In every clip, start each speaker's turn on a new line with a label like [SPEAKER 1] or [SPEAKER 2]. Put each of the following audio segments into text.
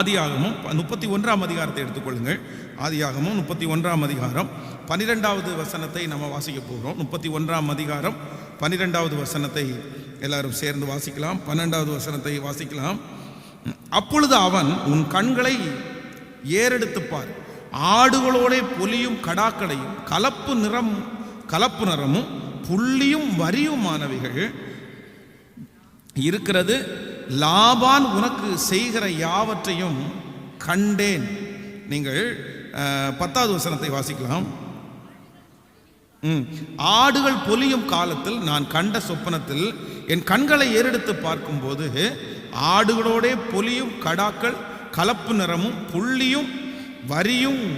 [SPEAKER 1] ஆதியாகமும் முப்பத்தி ஒன்றாம் அதிகாரத்தை எடுத்துக்கொள்ளுங்கள். ஆதியாகமும் முப்பத்தி ஒன்றாம் அதிகாரம். பன்னிரெண்டாவது வசனத்தை நம்ம வாசிக்க போகிறோம் முப்பத்தி ஒன்றாம் அதிகாரம். பன்னிரெண்டாவது வசனத்தை எல்லாரும் சேர்ந்து வாசிக்கலாம். பன்னெண்டாவது வசனத்தை வாசிக்கலாம். அப்பொழுது அவன் உன் கண்களை ஏறெடுத்துப்பார் ஆடுகளோட பொலியும் கடாக்களையும் கலப்பு நிறம் கலப்பு நிறமும் புள்ளியும் வரியுமானவைகள் இருக்கிறது. லாபான் உனக்கு செய்கிற யாவற்றையும் கண்டேன். நீங்கள் பத்தாவது வசனத்தை வாசிக்கலாம். ம். ஆடுகள் பொலியும் காலத்தில் நான் கண்ட சொப்பனத்தில் என் கண்களை ஏறெடுத்து பார்க்கும்போது ஆடுகளோடே பொலியும் கடாக்கள் கலப்பு நிறமும் புள்ளியும் வரியும்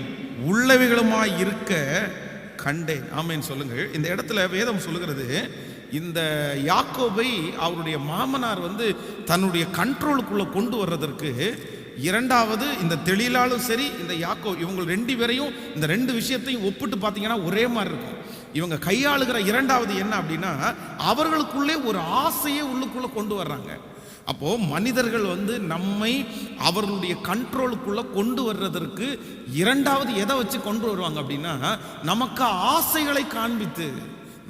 [SPEAKER 1] உள்ளவைகளுமாய் இருக்க கண்டேன். ஆமேன் சொல்லுங்கள். இந்த இடத்துல வேதம் சொல்லுகிறது இந்த யாக்கோபை அவருடைய மாமனார் வந்து தன்னுடைய கண்ட்ரோலுக்குள்ளே கொண்டு வர்றதற்கு இரண்டாவது இந்த தெளிலாலும் சரி இந்த யாக்கோ இவங்க ரெண்டு பேரையும் இந்த ரெண்டு விஷயத்தையும் ஒப்பிட்டு பார்த்தீங்கன்னா ஒரே மாதிரி இருக்கும். இவங்க கையாளுகிற இரண்டாவது என்ன அப்படின்னா அவர்களுக்குள்ளே ஒரு ஆசையை உள்ளுக்குள்ளே கொண்டு வர்றாங்க. அப்போ மனிதர்கள் வந்து நம்மை அவர்களுடைய கண்ட்ரோலுக்குள்ள கொண்டு வர்றதற்கு இரண்டாவது எதை வச்சு கொண்டு வருவாங்க அப்படின்னா நமக்கு ஆசைகளை காண்பித்து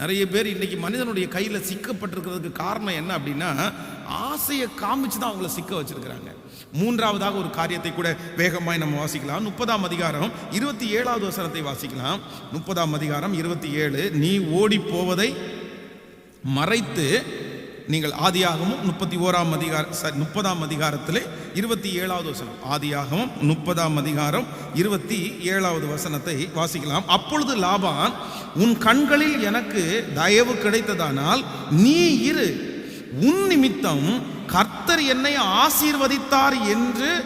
[SPEAKER 1] நிறைய பேர் இன்னைக்கு மனிதனுடைய கையில் சிக்கப்பட்டிருக்கிறதுக்கு காரணம் என்ன அப்படின்னா ஆசையை காமிச்சு தான் அவங்கள சிக்க வச்சிருக்கிறாங்க. மூன்றாவதாக ஒரு காரியத்தை கூட வேகமாய் நம்ம வாசிக்கலாம். முப்பதாம் அதிகாரம் இருபத்தி ஏழாவது வசனத்தை வாசிக்கலாம். முப்பதாம் அதிகாரம் இருபத்தி ஏழு நீ ஓடி போவதை மறைத்து நீங்கள் ஆதியாகமும் முப்பத்தி ஓராம் அதிகார சாரி முப்பதாம் அதிகாரத்திலே இருபத்தி ஏழாவது வசனம். ஆதியாகமும் முப்பதாம் அதிகாரம் இருபத்தி ஏழாவது வசனத்தை வாசிக்கலாம். அப்பொழுது லாபான் உன் கண்களில் எனக்கு தயவு கிடைத்ததானால் நீ இரு. உன் நிமித்தம் கர்த்தர் என்னை ஆசீர்வதித்தார் என்று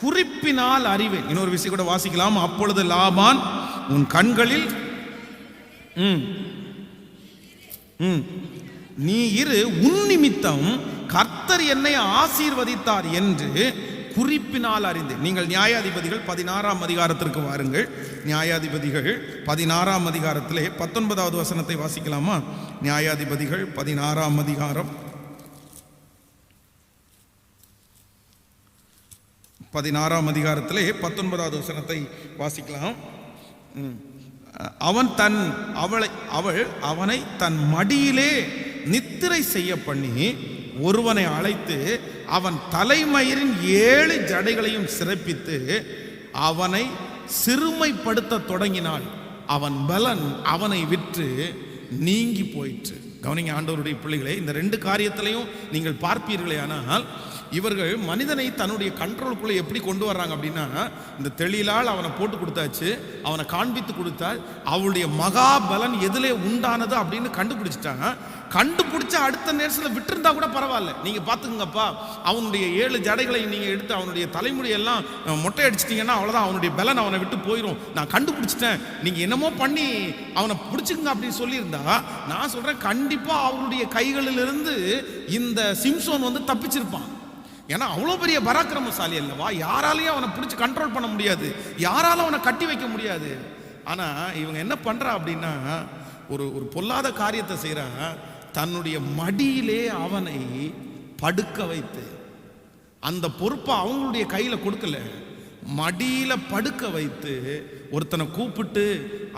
[SPEAKER 1] குறிப்பினால் அறிவேன். இன்னொரு விஷயம் கூட வாசிக்கலாம். அப்பொழுது லாபான் உன் கண்களில் ம் ம். நீ இரு உன் நிமித்தம் கர்த்தர் என்னை ஆசீர்வதித்தார் என்று குறிப்பினால் அறிந்து நீங்கள் நியாயாதிபதிகள் பதினாறாம் அதிகாரத்திற்கு வாருங்கள். நியாயாதிபதிகள் பதினாறாம் அதிகாரத்திலே பத்தொன்பதாவது வசனத்தை வாசிக்கலாமா? நியாயாதிபதிகள் பதினாறாம் அதிகாரம் பதினாறாம் அதிகாரத்திலே பத்தொன்பதாவது வசனத்தை வாசிக்கலாம். ம். அவன் தன் அவளை அவள் அவனை தன் மடியிலே நித்திரை செய்ய பண்ணி ஒருவனை அழைத்து அவன் தலைமயிரின் ஏழு ஜடைகளையும் சிறப்பித்து அவனை சிறுமைப்படுத்த தொடங்கினாள். அவன் பலன் அவனை விற்று நீங்கி போயிற்று. கவனிங்க ஆண்டவருடைய பிள்ளைகளை இந்த ரெண்டு காரியத்திலையும் நீங்கள் பார்ப்பீர்களே ஆனால் இவர்கள் மனிதனை தன்னுடைய கண்ட்ரோலுக்குள்ளே எப்படி கொண்டு வர்றாங்க அப்படின்னா இந்த தெளிலால் அவனை போட்டு கொடுத்தாச்சு அவனை காண்பித்து கொடுத்தா அவளுடைய மகா பலன் எதிலே உண்டானது அப்படின்னு கண்டுபிடிச்சிட்டாங்க கண்டுபிடிச்ச அடுத்த நேரத்தில் விட்டுருந்தா கூட பரவாயில்ல. நீங்கள் பார்த்துக்குங்கப்பா அவனுடைய ஏழு ஜடைகளை நீங்கள் எடுத்து அவனுடைய தலைமுடியெல்லாம் மொட்டை அடிச்சிட்டிங்கன்னா அவ்வளோதான் அவனுடைய பலன் அவனை விட்டு போயிடும் நான் கண்டுபிடிச்சிட்டேன். நீங்கள் என்னமோ பண்ணி அவனை பிடிச்சிக்குங்க அப்படின்னு சொல்லியிருந்தா நான் சொல்கிறேன் கண்டிப்பாக அவருடைய கைகளிலிருந்து இந்த சிம்சோன் வந்து தப்பிச்சிருப்பான். ஏன்னா அவ்வளோ பெரிய பராக்கிரமசாலி அல்லவா? யாராலையும் அவனை பிடிச்சி கண்ட்ரோல் பண்ண முடியாது. யாராலும் அவனை கட்டி வைக்க முடியாது. ஆனால் இவங்க என்ன பண்ணுறா அப்படின்னா ஒரு ஒரு பொல்லாத காரியத்தை செய்கிறான் தன்னுடைய மடியிலே அவனை படுக்க வைத்து அந்த பொறுப்பை அவங்களுடைய கையில் கொடுக்கல. மடியில் படுக்க வைத்து ஒருத்தனை கூப்பிட்டு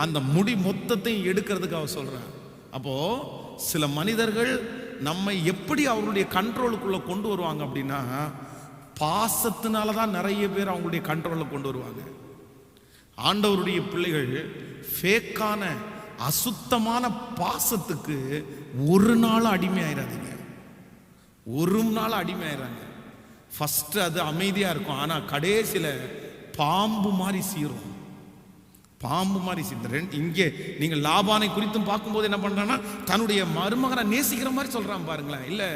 [SPEAKER 1] அந்த முடி மொத்தத்தையும் எடுக்கிறதுக்கு அவ சொல்கிறான் அப்போது சில மனிதர்கள் நம்மை எப்படி அவருடைய கண்ட்ரோலுக்குள்ளே கொண்டு வருவாங்க அப்படின்னா பாசத்தினால தான் நிறைய பேர் அவங்களுடைய கண்ட்ரோலில் கொண்டு வருவாங்க. ஆண்டவருடைய பிள்ளைகள் ஃபேக்கான அசுத்தமான பாசத்துக்கு ஒரு நாள் அடிமையாயிராதீங்க. ஒரு நாள் அடிமையாயிராங்க. ஃபஸ்ட்டு அது அமைதியாக இருக்கும். ஆனால் கடைசியில் பாம்பு மாதிரி சீரும். பாம்பு மாதிரி சிந்தரன் இங்கே நீங்கள் லாபானை குறித்தும் பார்க்கும்போது என்ன பண்ணுறான்னா தன்னுடைய மருமகனை நேசிக்கிற மாதிரி சொல்கிறான் பாருங்களேன். இல்லை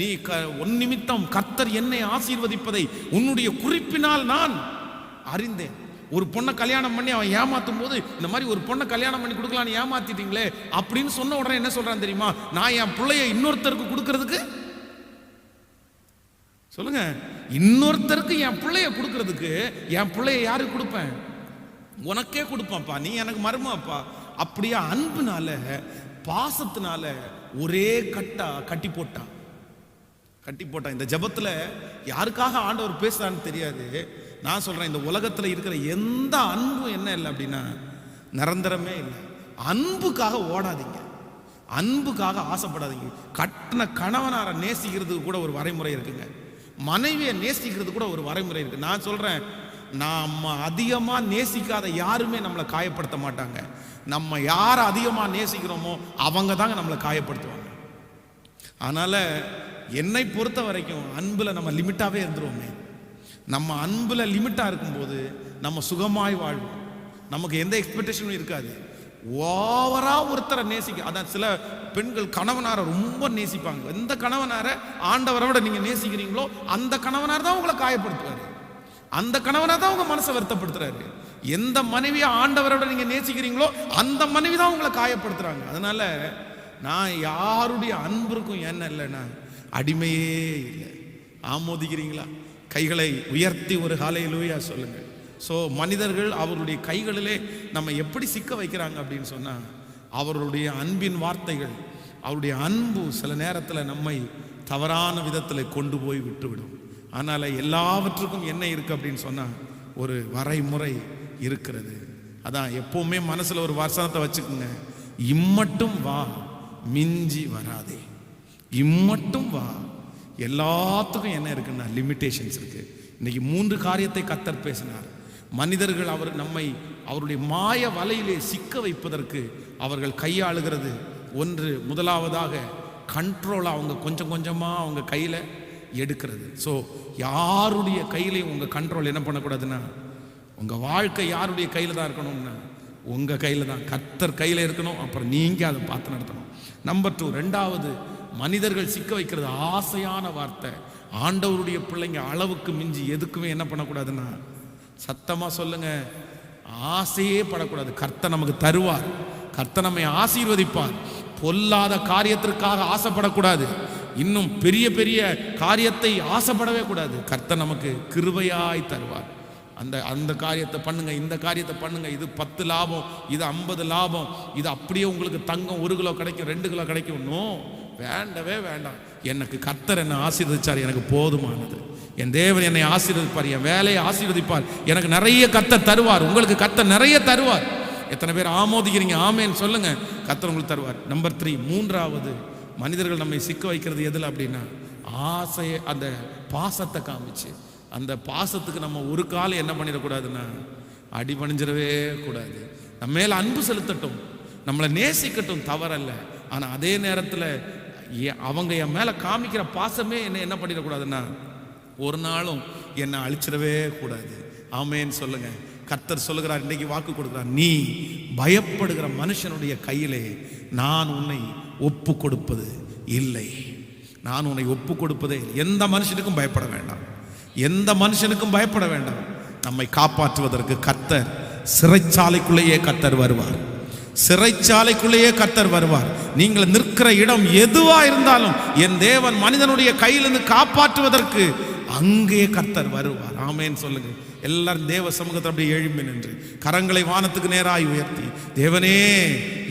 [SPEAKER 1] நீ க உன் நிமித்தம் கர்த்தர் என்னை ஆசீர்வதிப்பதை உன்னுடைய குறிப்பினால் நான் அறிந்தேன். ஒரு பொண்ணை கல்யாணம் பண்ணி அவன் ஏமாத்தும் போது இந்த மாதிரி ஒரு பொண்ணை கல்யாணம் பண்ணி கொடுக்கலான்னு ஏமாத்திட்டீங்களே அப்படின்னு சொன்ன உடனே என்ன சொல்கிறான் தெரியுமா? நான் என் பிள்ளைய இன்னொருத்தருக்கு கொடுக்கறதுக்கு சொல்லுங்க இன்னொருத்தருக்கு என் பிள்ளைய கொடுக்கறதுக்கு என் பிள்ளைய யாருக்கு கொடுப்பேன்? உனக்கே கொடுப்பாப்பா நீ எனக்கு மருமாப்பா அப்படியே அன்புனால பாசத்தினால ஒரே கட்டா கட்டி போட்டான் கட்டி போட்டான் இந்த ஜெபத்துல யாருக்காக ஆண்டவர் பேசுறான்னு தெரியாது. நான் சொல்றேன் இந்த உலகத்துல இருக்கிற எந்த அன்பும் என்ன இல்லை அப்படின்னா நிரந்தரமே இல்லை. அன்புக்காக ஓடாதீங்க. அன்புக்காக ஆசைப்படாதீங்க. கட்டின கணவனாரை நேசிக்கிறதுக்கு கூட ஒரு வரைமுறை இருக்குங்க. மனைவியை நேசிக்கிறது கூட ஒரு வரைமுறை இருக்கு. நான் சொல்றேன் நாம் அதிகமாக நேசிக்காத யாருமே நம்மளை காயப்படுத்த மாட்டாங்க. நம்ம யாரை அதிகமாக நேசிக்கிறோமோ அவங்க தாங்க நம்மளை காயப்படுத்துவாங்க. அதனால் என்னை பொறுத்த வரைக்கும் அன்பில் நம்ம லிமிட்டாகவே இருந்துருவோமே. நம்ம அன்பில் லிமிட்டாக இருக்கும்போது நம்ம சுகமாய் வாழ்வோம். நமக்கு எந்த எக்ஸ்பெக்டேஷனும் இருக்காது. ஓவராக ஒருத்தரை நேசிக்க அதான் சில பெண்கள் கணவனாரை ரொம்ப நேசிப்பாங்க. எந்த கணவனாரை ஆண்டவரை விட நீங்கள் நேசிக்கிறீங்களோ அந்த கணவனார் தான் உங்களை காயப்படுத்துவார். அந்த கணவனை தான் உங்க மனசை வருத்தப்படுத்துறாரு. எந்த மனைவியை ஆண்டவரோட நீங்க நேசிக்கிறீங்களோ அந்த மனைவி தான் உங்களை காயப்படுத்துறாங்க. அதனால நான் யாருடைய அன்பிற்கும் என்ன இல்லைன்னா அடிமையே இல்லை. ஆமோதிக்கிறீங்களா? கைகளை உயர்த்தி ஒரு காலையிலூயா சொல்லுங்க ஸோ மனிதர்கள் அவருடைய கைகளிலே நம்ம எப்படி சிக்க வைக்கிறாங்க அப்படின்னு சொன்னால் அவருடைய அன்பின் வார்த்தைகள் அவருடைய அன்பு சில நேரத்தில் நம்மை தவறான விதத்தில் கொண்டு போய் விட்டுவிடும். அதனால் எல்லாவற்றுக்கும் என்ன இருக்குது அப்படின்னு சொன்னால் ஒரு வரைமுறை இருக்கிறது. அதான் எப்போவுமே மனசில் ஒரு வசனத்தை வச்சுக்கோங்க. இம்மட்டும் வா மிஞ்சி வராதே. இம்மட்டும் வா. எல்லாத்துக்கும் என்ன இருக்குன்னா லிமிட்டேஷன்ஸ் இருக்கு. இன்னைக்கு மூன்று காரியத்தை கத்தர் பேசினார். மனிதர்கள் அவர் நம்மை அவருடைய மாய வலையிலே சிக்க வைப்பதற்கு அவர்கள் கையாளுகிறது. ஒன்று முதலாவதாக கண்ட்ரோல் அவங்க கொஞ்சம் கொஞ்சமாக அவங்க கையில் எடுக்கிறது. ஸோ யாருடைய கையிலையும் உங்கள் கண்ட்ரோல் என்ன பண்ணக்கூடாதுன்னா உங்கள் வாழ்க்கை யாருடைய கையில் தான் இருக்கணும்னா. உங்கள் கையில் தான். கத்தர் கையில் இருக்கணும் அப்புறம் நீங்கள் அதை பார்த்து நடத்தணும். நம்பர் டூ ரெண்டாவது மனிதர்கள் சிக்க வைக்கிறது ஆசையான வார்த்தை. ஆண்டவருடைய பிள்ளைங்க அளவுக்கு மிஞ்சி எதுக்குமே என்ன பண்ணக்கூடாதுன்னா சத்தமாக சொல்லுங்க ஆசையே படக்கூடாது. கர்த்தர் நமக்கு தருவார். கர்த்தர் நம்மை ஆசீர்வதிப்பார். பொல்லாத காரியத்திற்காக ஆசைப்படக்கூடாது. இன்னும் பெரிய பெரிய காரியத்தை ஆசைப்படவே கூடாது. கர்த்தர் நமக்கு கிருபையாய் தருவார். அந்த அந்த காரியத்தை பண்ணுங்க இந்த காரியத்தை பண்ணுங்க. இது பத்து லாபம் இது ஐம்பது லாபம். இது அப்படியே உங்களுக்கு தங்கம் ஒரு கிலோ கிடைக்கும் ரெண்டு கிலோ கிடைக்கும். நோ வேண்டவே வேண்டாம். எனக்கு கர்த்தர் என்னை ஆசீர்வதிச்சார் எனக்கு போதுமானது. என் தேவன் என்னை ஆசீர்வதிப்பார் என் வேலையை ஆசீர்வதிப்பார். எனக்கு நிறைய கர்த்தர் தருவார். உங்களுக்கு கர்த்தர் நிறைய தருவார். எத்தனை பேர் ஆமோதிக்கிறீங்க? ஆமேன்னு சொல்லுங்க. கர்த்தர் உங்களுக்கு தருவார். நம்பர் த்ரீ மூன்றாவது மனிதர்கள் நம்மை சிக்க வைக்கிறது எதில் அப்படின்னா ஆசையை அந்த பாசத்தை காமிச்சு. அந்த பாசத்துக்கு நம்ம ஒரு காலம் என்ன பண்ணிடக்கூடாதுன்னா அடிபணிஞ்சிடவே கூடாது. நம்ம மேலே அன்பு செலுத்தட்டும். நம்மளை நேசிக்கட்டும் தவறல்ல. ஆனால் அதே நேரத்தில் அவங்க என் மேலே காமிக்கிற பாசமே என்ன என்ன பண்ணிடக்கூடாதுன்னா ஒரு நாளும் என்னை அழிச்சிடவே கூடாது. ஆமேன்னு சொல்லுங்க. கர்த்தர் சொல்லுகிறார் இன்றைக்கு வாக்கு கொடுக்குறார். நீ பயப்படுகிற மனுஷனுடைய கையிலே நான் உன்னை ஒப்பு கொடுப்பது இல்லை. நான் உன்னை ஒப்பு கொடுப்பதே எந்த மனுஷனுக்கும் பயப்பட வேண்டாம். எந்த மனுஷனுக்கும் பயப்பட வேண்டாம். நம்மை காப்பாற்றுவதற்கு கத்தர் சிறைச்சாலைக்குள்ளேயே கத்தர் வருவார். சிறைச்சாலைக்குள்ளேயே கத்தர் வருவார். நீங்கள் நிற்கிற இடம் எதுவா இருந்தாலும் என் தேவன் மனிதனுடைய கையிலிருந்து காப்பாற்றுவதற்கு அங்கே கத்தர் வருவார். ஆமேன்னு சொல்லுங்க. எல்லாரும் தேவ சமூகத்தை அப்படியே எழும்பி நின்று கரங்களை வானத்துக்கு நேராய் உயர்த்தி தேவனே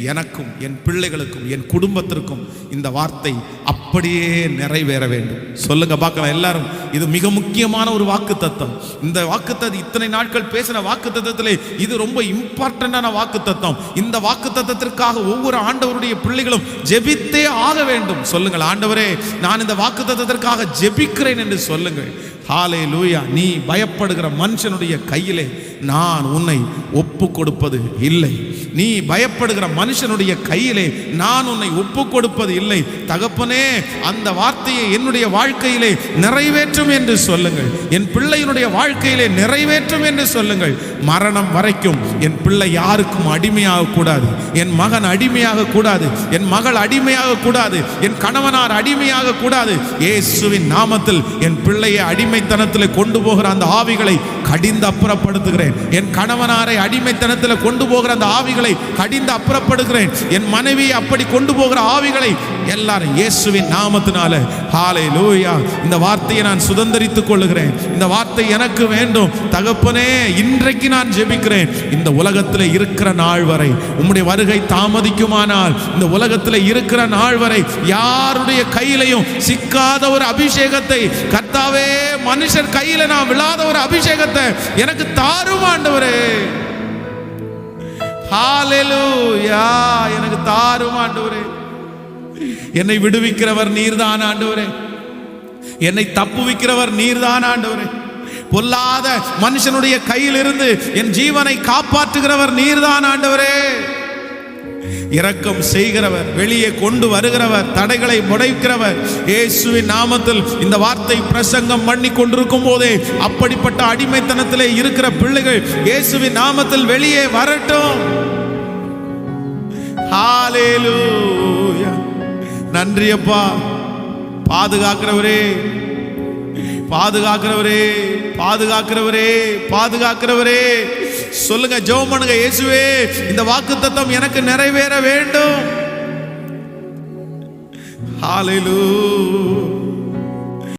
[SPEAKER 1] எனக்கும் என் பிள்ளைகளுக்கும் என் குடும்பத்திற்கும் இந்த வார்த்தை அப்படியே நிறைவேற வேண்டும். சொல்லுங்க பார்க்கலாம் எல்லாரும். இது மிக முக்கியமான ஒரு வாக்கு தத்துவம் இந்த வாக்கு இத்தனை நாட்கள் பேசின வாக்கு தத்துவத்திலே இது ரொம்ப இம்பார்ட்டண்டான வாக்கு தத்துவம் இந்த வாக்கு தத்துவத்திற்காக ஒவ்வொரு ஆண்டவருடைய பிள்ளைகளும் ஜெபித்தே ஆக வேண்டும். சொல்லுங்கள் ஆண்டவரே நான் இந்த வாக்கு தத்துவத்திற்காக ஜெபிக்கிறேன் என்று சொல்லுங்கள். ஹாலே லூயா நீ பயப்படுகிற மனுஷனுடைய கையிலே நான் உன்னை ஒப்பு கொடுப்பது இல்லை. நீ பயப்படுகிற மனுஷனுடைய கையிலே நான் உன்னை ஒப்பு கொடுப்பது இல்லை. தகப்பனே அந்த வார்த்தையை என்னுடைய வாழ்க்கையிலே நிறைவேற்றும் என்று சொல்லுங்கள். என் பிள்ளையினுடைய வாழ்க்கையிலே நிறைவேற்றும் என்று சொல்லுங்கள். மரணம் வரைக்கும் என் பிள்ளை யாருக்கும் அடிமையாக கூடாது. என் மகன் அடிமையாக கூடாது. என் மகள் அடிமையாக கூடாது. என் கணவனார் அடிமையாக கூடாது. இயேசுவின் நாமத்தில் என் பிள்ளையை அடிமை அடிமைத்தனத்தில் கொண்டு போகிற அந்த ஆவிகளை கடிந்து அப்புறப்படுத்துகிறேன். என் கணவனாரை அடிமைத்தனத்தில் கொண்டு போகிற அந்த ஆவிகளை கடிந்து அப்புறப்படுகிறேன் என் மனைவியை அப்படி கொண்டு போகிற ஆவிகளை எல்லாரும் இயேசுவின் நாமத்தினால. ஹாலே லூயா இந்த வார்த்தையை நான் சுதந்திரித்துக் கொள்ளுகிறேன். இந்த வார்த்தை எனக்கு வேண்டும். தகப்பனே இன்றைக்கு நான் ஜெபிக்கிறேன். இந்த உலகத்தில் இருக்கிற நாள் வரை உம்முடைய வருகை தாமதிக்குமானால் இந்த உலகத்தில் இருக்கிற நாள் வரை யாருடைய கையிலையும் சிக்காத ஒரு அபிஷேகத்தை கத்தாவே மனுஷர் கையில நான் விழாத ஒரு அபிஷேகத்தை எனக்கு தாரும் ஆண்டவரே. ஹalleluya எனக்கு தாரும் ஆண்டவரே. என்னை விடுவிக்கிறவர் நீர்தான் ஆண்டவரே. என்னை தப்புவிக்கிறவர் நீர்தான் ஆண்டவரே. பொல்லாத மனுஷனுடைய கையிலிருந்து என் ஜீவனை காப்பாற்றுகிறவர் நீர்தான் ஆண்டவரே. இரக்கம் செய்கிறவர் வெளியே கொண்டு வருகிறவர் தடைகளை முடைக்கிறவர். இயேசுவின் நாமத்தில் இந்த வார்த்தை பிரசங்கம் பண்ணி கொண்டிருக்கும் போதே அப்படிப்பட்ட அடிமைத்தனத்திலே இருக்கிற பிள்ளைகள் இயேசுவின் நாமத்தில் வெளியே வரட்டும். ஹாலேலூ நன்றி அப்பா பாதுகாக்கிறவரே பாதுகாக்கிறவரே பாதுகாக்கிறவரே பாதுகாக்கிறவரே. சொல்லுங்க ஜெபம் பண்ணுங்க இயேசுவே இந்த வாக்குத்தத்தம் எனக்கு நிறைவேற வேண்டும். ஹalleluya.